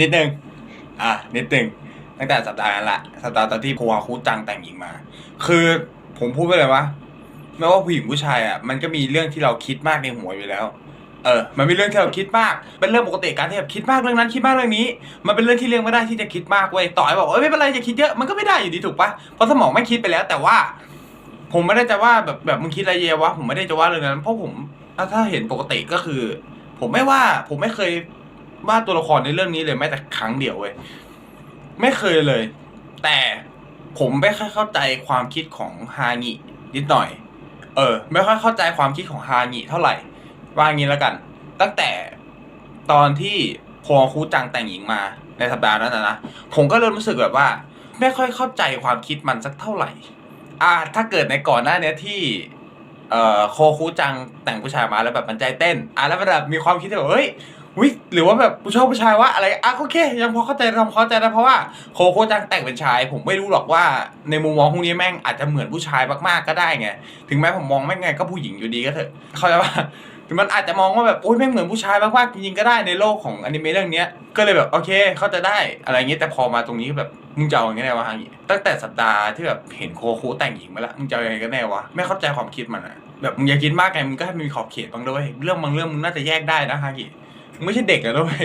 นิดนึง อะนิดนึง ตั้งแต่สัปดาห์นั้นแหละสัปดาห์ตอนที่พัวคูจังแต่งหญิงมา คือผมพูดไปเลยว่าไม่ว่าผู้หญิงผู้ชายอะมันก็มีเรื่องที่เราคิดมากในหัวอยู่แล้ว เออ มันเป็นเรื่องที่เราคิดมาก เป็นเรื่องปกติการที่แบบคิดมากเรื่องนั้นคิดมากเรื่องนี้ มันเป็นเรื่องที่เลี่ยงไม่ได้ที่จะคิดมากเว้ยต่อให้บอกเอ้ยไม่เป็นไรจะคิดเยอะมันก็ไม่ได้อยู่ดีถูกปะเพราะสมองไม่คิดไปแล้ว แต่ว่า ผมไม่ได้จะว่าแบบแบบมึงคิดอะไรเยวะผมไม่ได้จะว่าเรื่องนั้น เพราะผมถ้าเห็นปกติก็คือ ผมไม่ว่าผมไม่เคย ว่าตัวละครในเรื่องนี้เลยแม้แต่ครั้งเดียวเว้ยไม่เคยเลย แต่ผมไม่ค่อยเข้าใจความคิดของฮางินิดหน่อย เออ ไม่ค่อยเข้าใจความคิดของฮางิเท่าไหร่ ว่างี้แล้วกัน ตั้งแต่ตอนที่พอคูจังแต่งหญิงมาในสัปดาห์นั้นนะผมก็เริ่มรู้สึกแบบว่า ไม่ค่อยเข้าใจความคิดมันสักเท่าไหร่ อ่า ถ้าเกิดในก่อนหน้านี้ที่เอ่อโคคูจังแต่งผู้ชายมาแล้วแบบมันใจเต้น อะแล้วแบบมีความคิดที่แบบเฮ้ย วิหรือว่าแบบผู้ชอบผู้ชายวะอะไรอะโอเค ยังพอเข้าใจทำเข้าใจนะเพราะว่าโคโคูจังแต่งเป็นชาย ผมไม่รู้หรอกว่าในมุมมองพวกนี้แม่งอาจจะเหมือนผู้ชายมากๆก็ได้ไงถึงแม้ผมมองไม่ไงก็ผู้หญิงอยู่ดีก็เถอะเข้าใจป่ะถึงมันอาจจะมองว่าแบบโอ้ยแม่งเหมือนผู้ชายมากๆจริงๆก็ได้ในโลกของอนิเมะเรื่องเนี้ยก็เลยแบบโอเคเข้าใจได้อะไรเงี้ยแต่พอมาตรงนี้แบบมึงจะเอาอย่างไงแน่วะฮะตั้งแต่สัปดาห์ที่แบบเห็นโคโคแต่งหญิงมาแล้วมึงจะเอายังไงกันแน่วะไม่เข้าใจความคิดมันอะแบบมึงอย่าคิดมากไงมึงก็ให้มันมีขอบเขตบ้างด้วย เรื่องบางเรื่องมึงน่าจะแยกได้นะฮากิ ไม่ใช่เด็กแล้วด้วย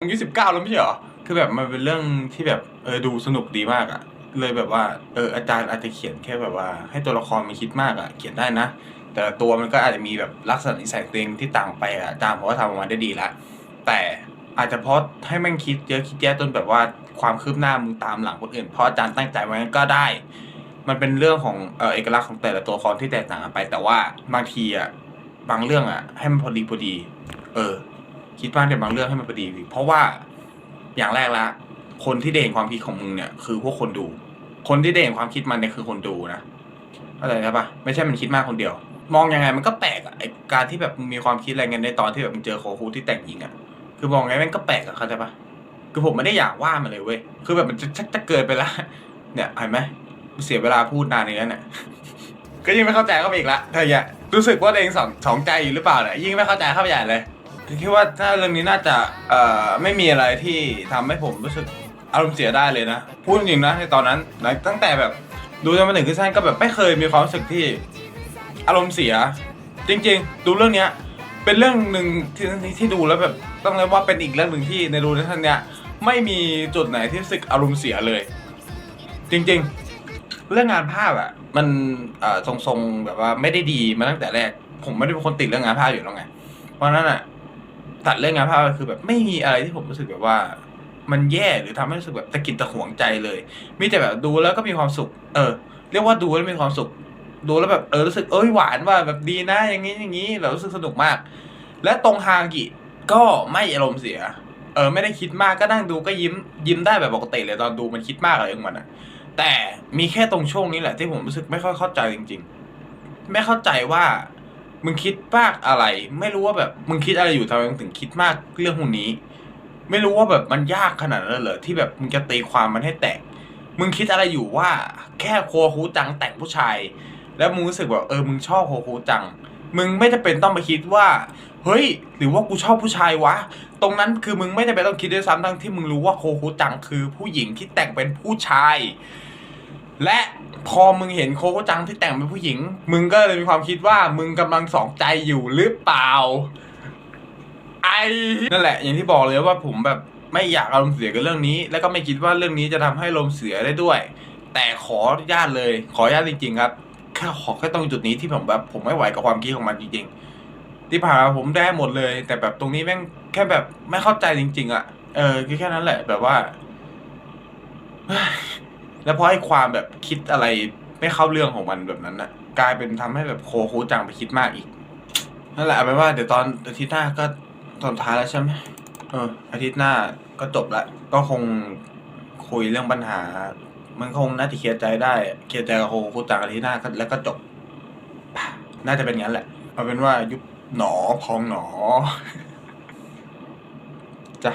อายุสิบเก้าแล้วไม่ใช่เหรอ คือแบบมันเป็นเรื่องที่แบบเออดูสนุกดีมากอะเลยแบบว่าเอออาจารย์อาจจะเขียนแค่แบบว่า ให้ตัวละครมันคิดมากอะเขียนได้นะ แต่ตัวมันก็อาจจะมีแบบลักษณะนิสัยตัวเองที่ต่างไปอะอาจารย์ผมว่าทำออกมาได้ดีละแต่อาจจะเพราะให้ม่งคิดเยอะคิดแยะจนแบบว่าความคืบหน้ามึงตามหลังคนอื่น เพราะอาจารย์ตั้งใจไว้งั้นก็ได้ มันเป็นเรื่องของเออเอกลักษณ์ของแต่ละตัวละครที่แตกต่างกันไป แต่ว่าบางทีอะบางเรื่องอะ ให้มันพอดีพอดี เออ คิดว่าแต่บางเรื่องให้มันพอดีเพราะว่าอย่างแรกละ คนที่เด่นความคิดของมึงเนี่ยคือพวกคนดู คนที่เด่นความคิดมันเนี่ยคือคนดูนะเข้าใจใช่ปะไม่ใช่มันคิดมากคนเดียว มองยังไงมันก็แปลกอะไอการที่แบบมีความคิดอะไรเงี้ยในตอนที่แบบมึงเจอโคคูที่แต่งหญิงอะคือมองไงแม่งก็แปลกอะเข้าใจปะคือผมไม่ได้อยากว่ามันเลยเว้ยคือแบบมันจะจะเกินไปละเนี่ยเห็นไหมเสียเวลาพูดนานอย่างนั้นเนี่ยก็ยิ่งไม่เข้าใจเข้าไปอีกละเธออย่ารู้สึกว่าตัวเองสองสองใจอยู่หรือเปล่าเนี่ยยิ่งไม่เข้าใจเข้าไปใหญ่เลย คิดว่าถ้าเรื่องนี้น่าจะเอ่อไม่มีอะไรที่ทำให้ผมรู้สึกอารมณ์เสียได้เลยนะ พูดจริงนะในตอนนั้นนะตั้งแต่แบบดูจนมาถึงขึ้นสั้นก็แบบไม่เคยมีความรู้สึกที่อารมณ์เสีย จริง ๆ ดูเรื่องเนี้ย เป็นเรื่องหนึ่งที่ที่ที่ดูแล้วแบบต้องเรียกว่าเป็นอีกเรื่องหนึ่งที่ในดูในท่านเนี้ยไม่มีจุดไหนที่รู้สึกอารมณ์เสียเลย จริง ๆ เรื่องงานภาพอะมันเอ่อทรงๆแบบว่าไม่ได้ดีมาตั้งแต่แรก ผมไม่ได้เป็นคนติดเรื่องงานภาพอยู่แล้วไงเพราะฉะนั้นอะ ตัดเรื่องงานภาพคือแบบไม่มีอะไรที่ผมรู้สึกแบบว่า มันแย่หรือทำให้รู้สึกแบบตะกิดตะขวงใจเลย มีแต่แบบดูแล้วก็มีความสุข เออ เรียกว่าดูแล้วมีความสุข ดูแล้วแบบเออรู้สึกเอ้ยหวานว่าแบบดีนะอย่างนี้อย่างนี้แบบรู้สึกสนุกมาก และตรงฮากิก็ไม่อารมณ์เสีย เออไม่ได้คิดมากก็นั่งดูก็ยิ้มยิ้มได้แบบปกติเลยตอนดูมันคิดมากอะไรของมันอะแต่มีแค่ตรงช่วงนี้แหละที่ผมรู้สึกไม่ค่อยเข้าใจจริง ๆ ไม่เข้าใจว่า มึงคิดมากอะไร ไม่รู้ว่าแบบมึงคิดอะไรอยู่ทำไมมึงถึงคิดมากเรื่องพวกนี้ ไม่รู้ว่าแบบมันยากขนาดนั้นเลยที่แบบมึงจะตีความมันให้แตก มึงคิดอะไรอยู่ว่า แค่โคคูจังแต่งผู้ชาย แล้วมึงรู้สึกแบบเออมึงชอบโคคูจัง มึงไม่จำเป็นต้องไปคิดว่า เฮ้ย หรือว่ากูชอบผู้ชายวะ ตรงนั้นคือมึงไม่จำเป็นต้องคิดด้วยซ้ำทั้งที่มึงรู้ว่าโคคูจังคือผู้หญิงที่แต่งเป็นผู้ชาย และพอมึงเห็นโคคูจังที่แต่งเป็นผู้หญิง มึงก็เลยมีความคิดว่ามึงกำลังสองใจอยู่หรือเปล่า ไอ้นั่นแหละ อย่างที่บอกเลยว่าผมแบบไม่อยากอารมณ์เสียกับเรื่องนี้ แล้วก็ไม่คิดว่าเรื่องนี้จะทำให้อารมณ์เสียได้ด้วย แต่ขออนุญาตเลย ขออนุญาตจริงๆครับแค่ขอแค่ตรงจุดนี้ที่ผมแบบ ผมไม่ไหวกับความคิดของมันจริงๆ ที่ผ่านมาผมได้หมดเลย แต่แบบตรงนี้แม่งแค่แบบไม่เข้าใจจริง ๆอะเออคือแค่นั้นแหละ แบบว่า แล้วพอให้ความแบบคิดอะไรไม่เข้าเรื่องของมันแบบนั้นน่ะ กลายเป็นทำให้แบบโคคูจังไปคิดมากอีก นั่นแหละเอาเป็นว่าเดี๋ยวตอนอาทิตย์หน้าก็ตอนท้ายแล้วใช่ไหมเอออาทิตย์หน้าก็จบละ ก็คงคุยเรื่องปัญหา มันคงน่าจะเคลียร์ใจได้ เคลียร์ใจกับโคคูจังอาทิตย์หน้าก็แล้วก็จบ น่าจะเป็นงั้นแหละ เอาเป็นว่ายุบหนอพองหนอจ้ะ